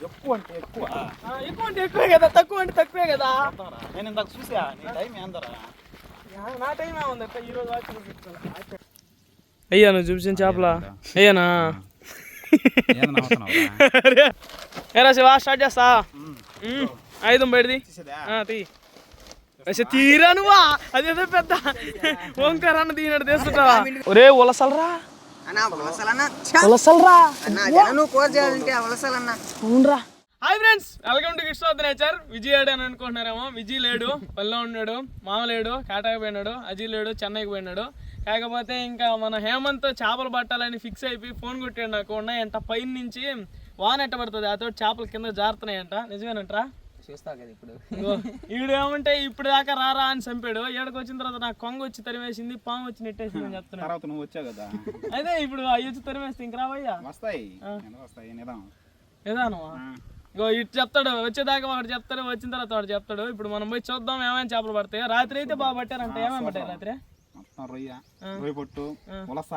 ఎక్కువ అంటే ఎక్కువ ఆ, ఎక్కువ అంటే ఎక్కువే కదా తక్కువ అంటే తక్కువే కదా? నేను ఇందాక చూసా నీ టైం ఏందరా నా టైం ఏముంది అక్క ఈ రోజు వాచి అయ్యా నువ్వు చూపించిన చేపల అయ్యానా? ఏరా శివ స్టార్ట్ చేస్తా ఐదు బయటిది తీ అసలు తీరా నువ్వా అదేదో పెద్ద ఓంకార అన్న తీనట్టు తీసుకుంటావా ఒరే ఉలసలరా అవునరా. Hi friends welcome to Kishta nature. Vijay ఏడు అని అనుకుంటున్నారేమో. విజయ్ లేడు పల్లె ఉన్నాడు మామ లేడు కాటాకి పోయినాడు అజయ్ లేడు చెన్నైకి పోయినాడు. కాకపోతే ఇంకా మన హేమంత్ చేపలు పట్టాలని ఫిక్స్ అయిపోయి ఫోన్ కొట్టాడు నాకు. ఉన్నాయంట పైన నుంచి వాన ఎట్ట పడుతుంది అతో చేపలు కింద జారుతున్నాయంట. నిజమేనంట్రా? చూస్తావు కదా ఇప్పుడు. ఈడు ఏమంటే ఇప్పుడు దాకా రారా అని చంపాడు. ఏడకి వచ్చిన తర్వాత నాకు కొంగ వచ్చి తరిమేసింది పాము వచ్చి నెట్టేసింది అని చెప్తున్నాడు. తర్వాత నువ్వు వచ్చావు కదా. అయితే ఇప్పుడు అవి వచ్చి తరిమేస్తే ఇంక రావయ్యా? వస్తాయి. వస్తాయి నిదాం ఏదానవా ఇగో ఇటు చెప్తాడు వచ్చేదాకా వాడు చెప్తాడు వచ్చిన తర్వాత వాడు చెప్తాడు. ఇప్పుడు మనం పోయి చూద్దాం ఏమైనా చేపలు పడతాయి. రాత్రి అయితే బాగా పట్టారంట ఏమేమి పట్టాయి రాత్రి? మొత్తం రొయ్య రొయ్య పొట్టు ఉలస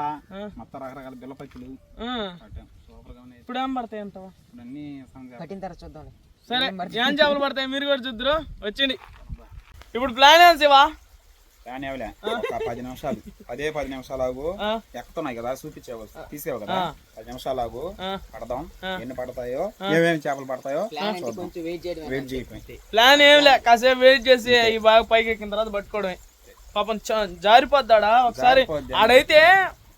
మొత్తం రకరకాల బిల్ల పచ్చులు ఆ, పట్టాం సూపర్గా ఉన్నాయి. ఇప్పుడు ఏం పడతాయి అంటావా? ఇప్పుడు అన్ని పట్టిన తర్వాత చూద్దాం సరే ఏం చేపలు పడతాయి? మీరు కూడా చూద్దరు. వచ్చింది ఇప్పుడు ప్లాన్ ఏం శివా? అవలే ఒక పది నిమిషాలు. అదే పది నిమిషాలు ఆగు. ఎక్కుతున్నాయి కదా చూపించావు తీసేవు కదా. పది నిమిషాలు ఆగు. పడదాం. ఎన్ని పడతాయో ఏమేమి చేపలు పడతాయో వెయిట్ చేయడం ప్లాన్ ఏం లే. కాసేపు వెయిట్ చేసి ఈ బాగా పైకి ఎక్కిన తర్వాత పట్టుకోవడమే. పాపం జారిపోద్దాడా? ఒకసారి. ఆడైతే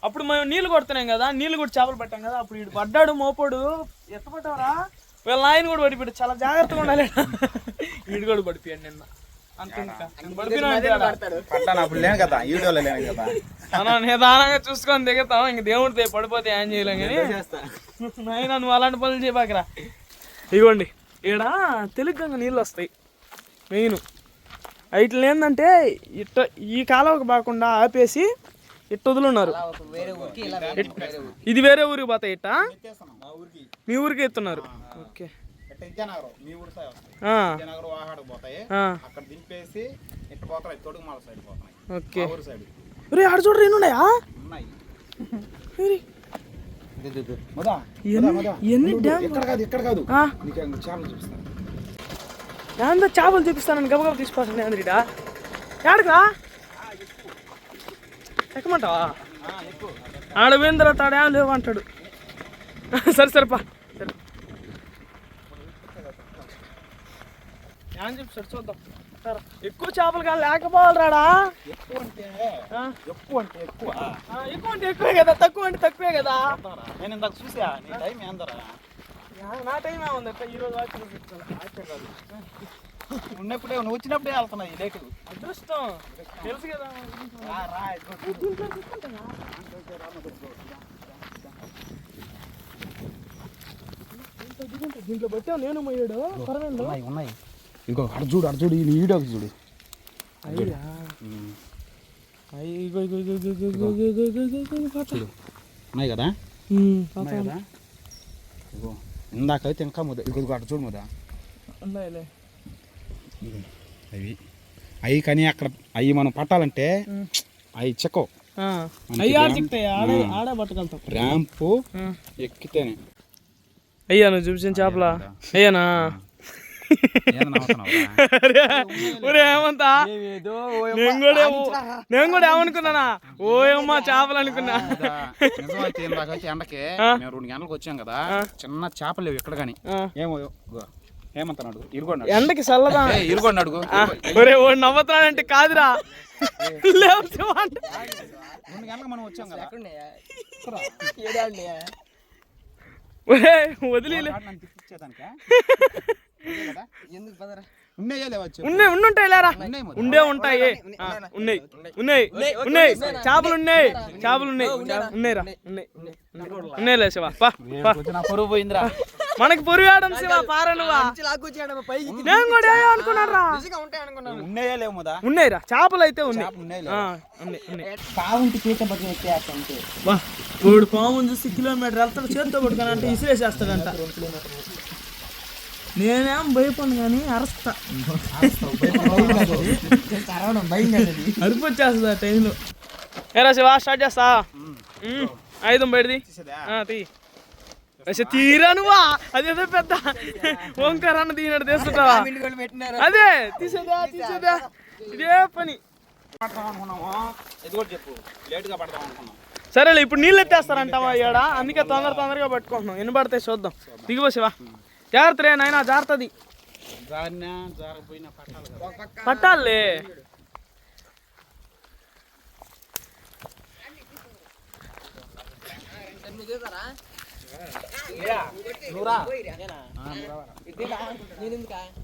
అప్పుడు మేము నీళ్ళు కొడుతున్నాం కదా నీళ్ళు కూడా చేపలు పట్టాం కదా అప్పుడు ఇటు పడ్డాడు మోపోడు. ఎత్త పట్టావరా వీళ్ళ నాయన కూడా పడిపోయాడు. చాలా జాగ్రత్తగా ఉండాలి. వీడు కూడా పడిపోయాడు నిన్న. మనం నిదానంగా చూసుకొని దిగుతాం. ఇంక దేవుడితో పడిపోతే ఏం చేయలేం కానీ. నాయన నువ్వు అలాంటి పనులు చేయబాకరా. ఇగోండి. ఈడ తెలుగుగా నీళ్ళు వస్తాయి. మెయిన్. వీటిని ఏంటంటే ఇట్ట ఈ కాలువకు బాకుండా ఆపేసి ఇట్ట వదులున్నారు. ఇది వేరే ఊరికి పోతాయి ఇట్ట? మీ ఊరికి ఎత్తున్నారు. ఓకే. పోతాయి. అక్కడ దింపేసి తొడుగు సైడ్ ఆడ ఉన్నాయా? ఉన్నాయి. చేపలు చూపిస్తాను. గబగబ తీసుకొస్తాను అందరిడా. ఏడకరా ఎక్కమంటావా? ఆడ పోయిన తర్వాత ఆడ లేవు అంటాడు. సరే సరేపా. సరే. ఏం చూపిస్తాడు చూద్దాం. సరే. ఎక్కువ చేపలు కాదు లేకపోవాలి రాడా ఎక్కువ అంటే ఆ, ఎక్కువ అంటే ఎక్కువ. ఆ, ఎక్కువ అంటే ఎక్కువే కదా తక్కువ అంటే తక్కువే కదా? నేను ఇందాక చూసా నీ టైం ఏందరా? యా, నా టైం ఏముంది? అక్క ఈ రోజు వాచి చూపించాలి? ఉన్నప్పుడే నువ్వు వచ్చినప్పుడే వెళ్తున్నాయి లేటు అదృష్టం. తెలుసు కదా. దీంట్లో పెట్టా నేను పర్వాలేదు ఉన్నాయి ఉన్నాయి ఇంకో అడు చూడు అడు చూడు ఈ ఈడోకి చూడు అయ్యా ఉన్నాయి కదా కదా ఇందాకైతే ఇంకా ముద ఇగో అటు చూడు ముద అవి అవి కానీ అక్కడ అవి మనం పట్టాలంటే అవి చెక్కవు ర్యాంపు ఎక్కితేనే అయ్యా నువ్వు చూపించిన చేపల? అయ్యానా? ఒరే ఏమంతా? నేను కూడా నేను కూడా ఏమనుకున్నానా? ఓ అమ్మా చేపలు అనుకున్నా. ఎండకి మేము రెండు గంటలకు వచ్చాం కదా. చిన్న చేపలు లేవు ఇక్కడ కానీ. ఏమో ఏమంటున్నాడు? ఇరుగొన్నాడు ఎండకి చల్లదా ఇరుగొన్నాడు ఒరే ఓ నవ్వుతున్నాడంటే కాదురా. లేవు. రెండు గంటలకు మనం వచ్చాం కదా. వదిలే ఉన్నాయి ఉండుంటాయి లేరా? ఉండే ఉంటాయి. ఉన్నాయి ఉన్నాయి ఉన్నాయి. చేపలు ఉన్నాయి చేపలు ఉన్నాయి. ఉన్నాయిరా ఉన్నాయి. మనకి పొరుగు ఆడం శివ పారనువా కూడా అనుకున్నారా ఉన్నాయిరా చేపలు అయితే ఉన్నాయి. ఇప్పుడు చూసి కిలోమీటర్ వెళ్తాడు చేతితో పట్టుకోనంటే ఇసిరేసేస్తాడంట. నేనేం భయపడను కానీ అరస్తా. అరిపొచ్చేస్తుంది ఆ టైంలో. ఏరా శివా స్టార్ట్ చేస్తా. ఐదు బయటిది. తీ. అసలు తీరా నువ్వా? అదేదో పెద్ద ఓంకార్ అన్న తీస్తుంటావా పెట్టినారు. అదే తీసేదా తీసేదా. ఇదే పని. సరేలే ఇప్పుడు నీళ్ళు ఎత్తేస్తారంటావా ఈడ? అందుకే తొందర తొందరగా పట్టుకుంటున్నాం. ఎన్ని పడతాయి చూద్దాం. దిగిపో శివ. జాగ్రత్త రే నాయన జాగ్రత్తది. పట్టాలి కదా పట్టాలే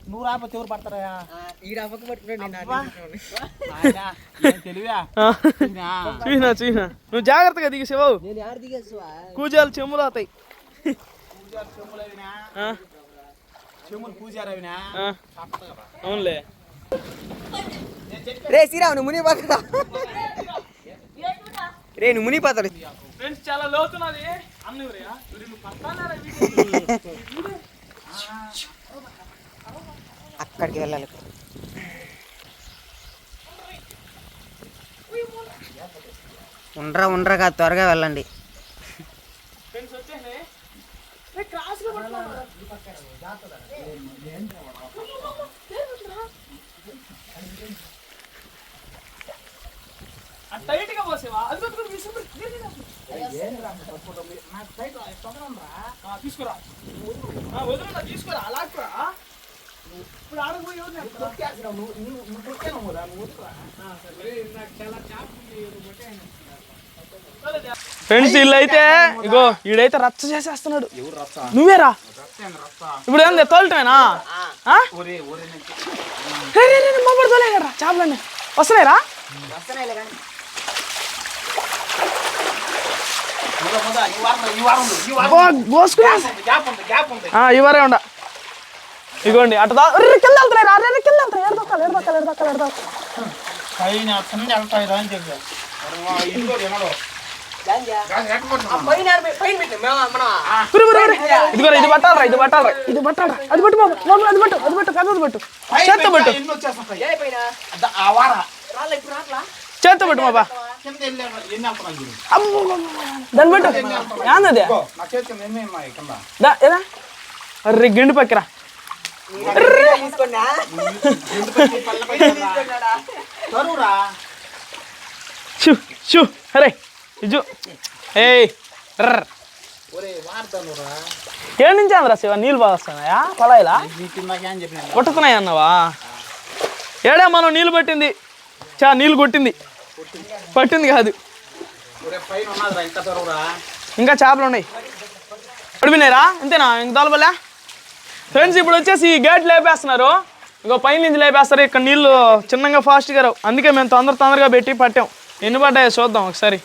నువ్వు రాకపోతే ఎవరు పడతారా చూసినా చూసినా నువ్వు జాగ్రత్తగా దిగి శివ నేను ఆడ దిగేస్తా కూజాలు చెమ్ములు అవుతాయి అవునులే రే శ్రీరామ్ నువ్వు మునిగిపోతా రే నువ్వు మునిగిపోతాడు ఫ్రెండ్స్ చాలా లోతున్నది నువ్వు? అక్కడికి వెళ్ళాలి ఉండరా ఉండరా కాదు త్వరగా వెళ్ళండి ఫ్రెండ్స్ క్రాస్గా పట్టుకోరా. పోసేవా? అది పట్టుకొని తీసుకురా. తీసుకురా అలాక్కురా ఇప్పుడు ఫ్రెండ్స్ వీళ్ళు అయితే ఇగో వీడైతే రచ్చ చేసేస్తున్నాడు. ఎవరు రచ్చ? నువ్వేరా రచ్చ ఇప్పుడు ఏంది మమ్మల్ని తోలేయగలరా చేపలన్నీ. వస్తున్నాయిరా ముద ముద ఈ వారం ఈ వారం ఉంది, ఈ వారం అబ్బా, గోసుకురా. ఉంది, గ్యాప్ ఉంది గ్యాప్ ఉంది ఆ, ఇవరే ఉండ ఇగోండి అటు దా రే, కింద వెళ్తున్నాయి రా రే, కింద వెళ్తున్నాయి ఎడదొక్కాలి ఎడదొక్కాలి ఎడదొక్కాలి ఎడదొక్కాలి ఇదిగో ఇది పట్టాలరా ఇది పట్టాలరా ఇది పట్టాలరా అది పట్టు బాబు బాబు అది పట్టు అది పట్టు పెద్దది పట్టు చేత్తో పట్టు చేత్తో పట్టు బాబా దాన్ని పట్టు. ఏందది ఏదా అర్రే గిండి పక్కరా. షూ అరే ఇజు ఏడు నుంచి అందరా శివ నీళ్ళు బాగా వస్తున్నాయా పొలాయిలా కొట్టుతున్నాయి అన్నవా ఏడే మనం నీళ్ళు పట్టింది? చా నీళ్ళు కొట్టింది. పట్టింది కాదు. ఇంకా చేపలు ఉన్నాయి. పడిపోయినాయిరా అంతేనా ఇంక తలబలే ఫ్రెండ్స్ ఇప్పుడు వచ్చేసి ఈ గేట్ లేపేస్తున్నారు. ఇంకో పైన నుంచి లేపేస్తారు. ఇక్కడ నీళ్ళు చిన్నగా ఫాస్ట్గా రావు అందుకే మేము తొందర తొందరగా పెట్టి పట్టాం. ఎన్ని పడ్డాయో చూద్దాం ఒకసారి.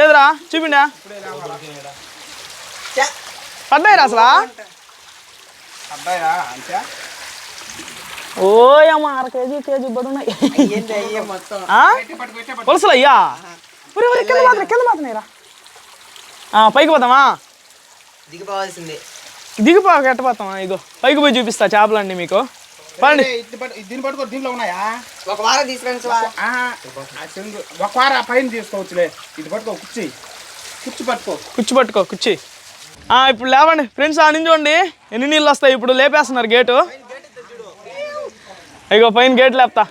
ఏదిరా? చూపిండా? పడ్డాయిరా అసలు? అబ్బాయిరా అంతే ఓ అమ్మ అర కేజీ కేజీ పడున్నాయి మొత్తం. ఆ? పట్టు పెట్టే పట్టు పులసలు అయ్యా ఒరే ఒరే కింద మాత్రం కింద మాత్రమేరా పైకి పోదామా దిగిపోవాల్సిందే. దిగిపోక ఎట్టపోతాం ఇగో పైకి పోయి చూపిస్తా చేపలండి మీకు. పండి పట్టుకో దీంట్లో ఉన్నాయా? ఒక వారం తీసుకురండి ఆహా, ఆ చెంగు ఒక వార పైన తీసుకోవచ్చులే. ఇది పట్టుకో కుర్చీ. కుర్చీ పట్టుకో. కుర్చీ పట్టుకో కుర్చీ. ఆ, ఇప్పుడు లేవండి. ఫ్రెండ్స్ ఆ నుంచి చూడండి ఎన్ని నీళ్ళు వస్తాయి? ఇప్పుడు లేపేస్తున్నారు గేటు. ఇగో పైన గేట్ లేపుతా.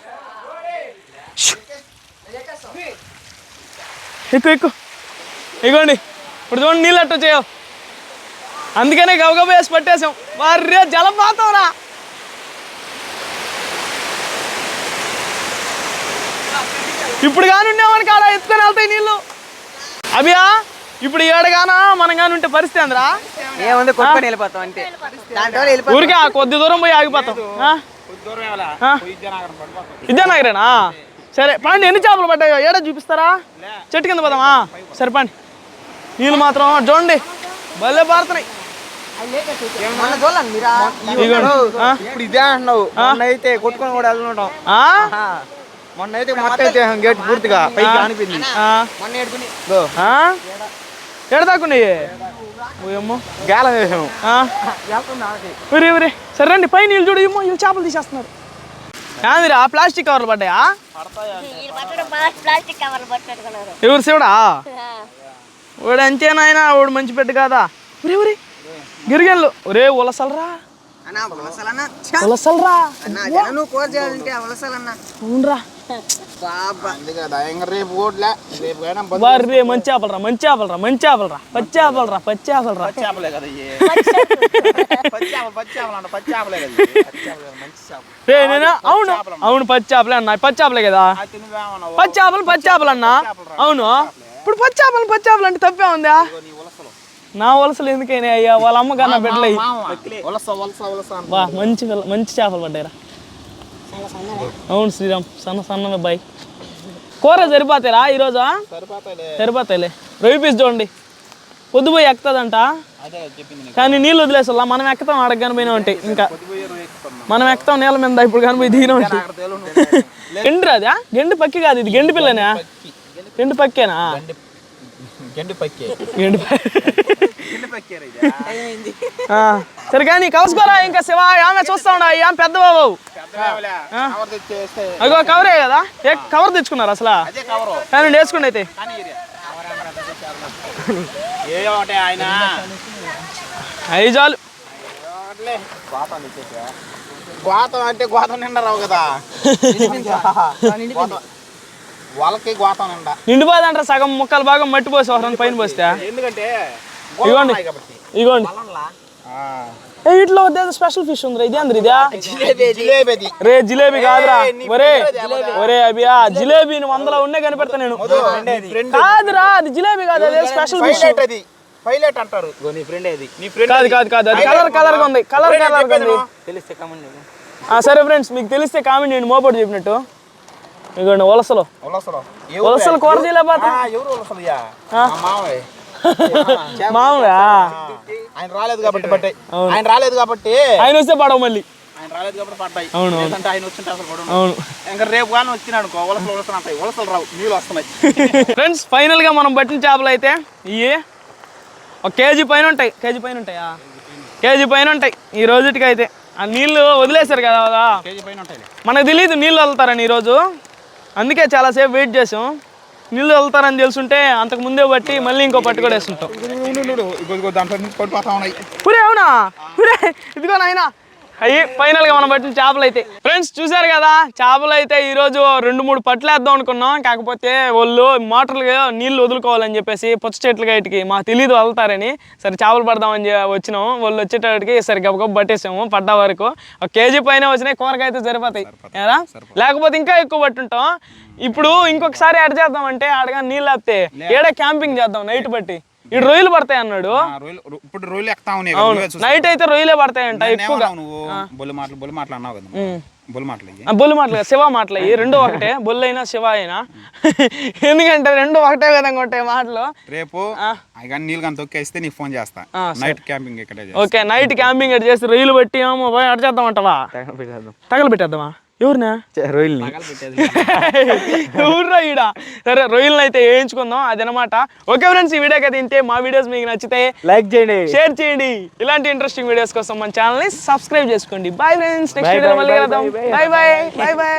షూ. ఎక్కు ఎక్కు. ఇగోండి. ఇప్పుడు చూడండి నీళ్ళు అట్ట చేయవు అందుకనే గబగబా వేసి పట్టేసాం. వారే జలపాతం రా ఇప్పుడు కానీ ఉండేవాడికి ఆడ ఎత్తుకొని వెళ్తాయి నీళ్ళు. అభియా ఇప్పుడు ఏడగానా మనం కానీ ఉంటే పరిస్థితి అందరా ఊరికే కొద్ది దూరం పోయి ఆగిపోతాం. విద్యానగరేనా? సరే పండి ఎన్ని చేపలు పడ్డాయో ఏడా చూపిస్తారా? చెట్టు కింద పోదామా? సరే పండి. నీళ్ళు మాత్రం చూడండి. భలే పారుతున్నాయి? ఇప్పుడు ఇదే అంటున్నావు. మొన్న అయితే కొట్టుకొని కూడా? మొన్న అయితే మొత్తం గేట్ పూర్తిగా పైకి అనిపింది ఆ? మొన్న ఏడుకుని ఆ? ఓయమ్మో గాలం వేసాము. ఆ? ఉరి ఉరి సరే రండి పై నీళ్ళు చూడు ఏమో ఇవి చేపలు తీసేస్తున్నారు. ఏందిరా ప్లాస్టిక్ కవర్లు పడ్డాయా? వీళ్ళు పట్టడం బాగా ప్లాస్టిక్ కవర్లు పట్టుకున్నారు ఎవరు శివుడా? వాడు అంతేనాయన వాడు మంచి పెట్టు కాదా? ఒరే ఒరే గిరిగెన్లు ఒరే ఉలసలరా. అన్నా వలసలన్నా ఉలసలరా అన్నా జనం నువ్వు కూర చేయాలంటే వలసలన్నా. అవునరా. మంచి మంచి చేపలరా మంచి చేపలరా పచ్చి చేపలరా పచ్చి అవును. అవును పచ్చి చేపలే అన్న. పచ్చి చేపలే కదా? పచ్చి చేపలు పచ్చి చేపలు అన్న అవును. ఇప్పుడు పచ్చి చేపలు పచ్చి చేపలు అంటే తప్పే ఉందా? నీ వలసలు ఎందుకైనా అయ్యా? వాళ్ళ అమ్మ కన్నా బిడ్డలు అయ్యి. ఉలస ఉలస ఉలస అంట. వా మంచి పిల్ల- మంచి చేపలు పడ్డాయిరా. అవును శ్రీరామ్ సన్న సన్నమే బాయ్. కూర సరిపోతాయిరా ఈరోజు? సరిపోతాయిలే. సరిపోతాయిలే. రవి పీస్ చూడండి. పొద్దుపోయి ఎక్కుతుందంట. అదే చెప్పింది నీకు. కానీ నీళ్ళు వదిలేసల్లా మనం ఎక్కుతాం ఆడకు కనిపోయినా ఉంటాయి ఇంకా మనం. ఎక్కుతాం నీళ్ళ మీద ఇప్పుడు కనిపోయి దిగిన ఉంటాయి. గెండి రాదా? గెండి పక్కి కాదు ఇది. గెండి పిల్లనా? గెండి పక్కేనా? పక్కే. సరే కానీ కలుసుకోరా ఇంకా శివ ఆమె చూస్తా ఉండ ఆమె పెద్ద బాబు. అగో కవరే కదా? ఏ కవర్ తెచ్చుకున్నారు అసలు? అదే కవరు. కానీ వేసుకోండి అయితే అవి చాలు. గోతం అంటే గోతం నిండా రావు కదా. వాళ్ళకి గోతం నిండా. నిండిపోదంటారా సగం ముక్కలు భాగం మట్టి పోసి ఒకరిని పైన పోస్తే? ఎందుకంటే ఇగోండి. ఆ. ఏ వీటిలో వద్ద స్పెషల్ ఫిష్ ఉందిరా? ఇది అందరు ఇదా? జిలేబీ. రే జిలేబీ కాదురా. ఒరే ఒరే అభియా జిలేబీని వందలో ఉండే కనిపెడతా నేను. ఫ్రెండ్ కాదురా అది జిలేబీ కాదు అదే స్పెషల్ ఫిష్ పైలట్ అంటారు. నీ ఫ్రెండ్ అది. నీ ఫ్రెండ్ కాదు కాదు కాదు అది కలర్ కలర్గా ఉంది కలర్ కలర్గా ఉంది. తెలిస్తే కమండి ఆ, సరే ఫ్రెండ్స్ మీకు తెలిస్తే కామెంట్ చేయండి మోపడి చెప్పినట్టు. ఇగోండి వలసలు. వలసలు. కూర చేయలేకపోతే మామూలుగా ఆయన రాలేదు కాబట్టి పట్టాయి ఆయన రాలేదు కాబట్టి ఆయన వస్తే పడవ మళ్ళీ. ఆయన రాలేదు కాబట్టి పడ్డాయి. అవును, ఆయన వచ్చింటే అసలు పడవు. అవును. ఇంకా రేపు కానీ వచ్చినాడు అనుకో ఉలసలు ఉలసలు అంటాయి. ఉలసలు రావు నీళ్ళు వస్తున్నాయి. ఫ్రెండ్స్ ఫైనల్గా మనం పట్టిన చేపలు అయితే ఇవి ఒక కేజీ పైన ఉంటాయి. కేజీ పైన ఉంటాయా? కేజీ పైన ఉంటాయి. ఈ రోజుటికి అయితే ఆ నీళ్ళు వదిలేశారు కదా కదా? కేజీ పైన ఉంటాయి మనకు తెలియదు నీళ్ళు వెళ్తారని ఈరోజు అందుకే చాలాసేపు వెయిట్ చేసాం. నీళ్ళు వెళ్తారని తెలుసుంటే అంతకు ముందే బట్టి మళ్ళీ ఇంకో పట్టుకోడేస్తుంటాం అవునా? పురే ఇదిగో నాయనా. అవి ఫైనల్గా మనం పట్టిన చేపలు అయితే ఫ్రెండ్స్ చూసారు కదా? చేపలు అయితే ఈరోజు రెండు మూడు పట్లు వేద్దాం అనుకున్నాం. కాకపోతే వాళ్ళు మోటార్లుగా నీళ్ళు వదులుకోవాలని చెప్పేసి పుచ్చ చెట్లు గైట్కి మాకు తెలియదు వెళ్తారని. సరే చేపలు పడదామని వచ్చినాం. వాళ్ళు వచ్చేటప్పటికి సరే గబగబ పట్టేసాము పడ్డ వరకు. ఒక కేజీ పైన వచ్చినాయి కూరగాయతే అయితే సరిపోతాయి. ఏరా? లేకపోతే ఇంకా ఎక్కువ పట్టుంటాం. ఇప్పుడు ఇంకొకసారి యాడ్ చేద్దామంటే ఆడగా నీళ్ళు ఆపితే ఏడ క్యాంపింగ్ చేద్దాం నైట్ బట్టి? ఇటు రొయ్యలు పడతాయి అన్నాడు. రొయ్యలు ఇప్పుడు రొయ్యలు ఎక్కుతా ఉన్నాయి. నైట్ అయితే రొయ్యలే పడతాయంట ఎక్కువగా. ఏమన్నావు నువ్వు బొల్లి మాటలు బొల్లి మాటలు అన్నావు కదా బొల్లి మాటలు బొల్లు మాటలు శివ మాటలు అయ్యి రెండు ఒకటే బొల్లు అయినా శివ అయినా. ఎందుకంటే రెండు ఒకటే విధంగా ఉంటాయి మాటలు. రేపు నీళ్ళు కానీ తొక్కేస్తే నీకు ఫోన్ చేస్తా. నైట్ క్యాంపింగ్ ఇక్కడే చేస్తా. ఓకే నైట్ క్యాంపింగ్ అటు చేసి రొయ్యలు పెట్టి ఏమో పోయి అటు చేద్దామంటావా? తగలబెట్టేద్దామా? ఎవరినా? రొయ్యల్ని. ఊర్రా ఈడ? సరే రొయ్యలను అయితే వేయించుకుందాం అదనమాట. ఓకే ఫ్రెండ్స్ ఈ వీడియో కదా ఇంతే. మా వీడియోస్ మీకు నచ్చితే లైక్ చేయండి. షేర్ చేయండి. ఇలాంటి ఇంట్రెస్టింగ్ వీడియోస్ కోసం మన ఛానల్ని సబ్స్క్రైబ్ చేసుకోండి. బాయ్ ఫ్రెండ్స్ నెక్స్ట్ వీడియో మళ్ళీ కలుద్దాం. Bye bye bye bye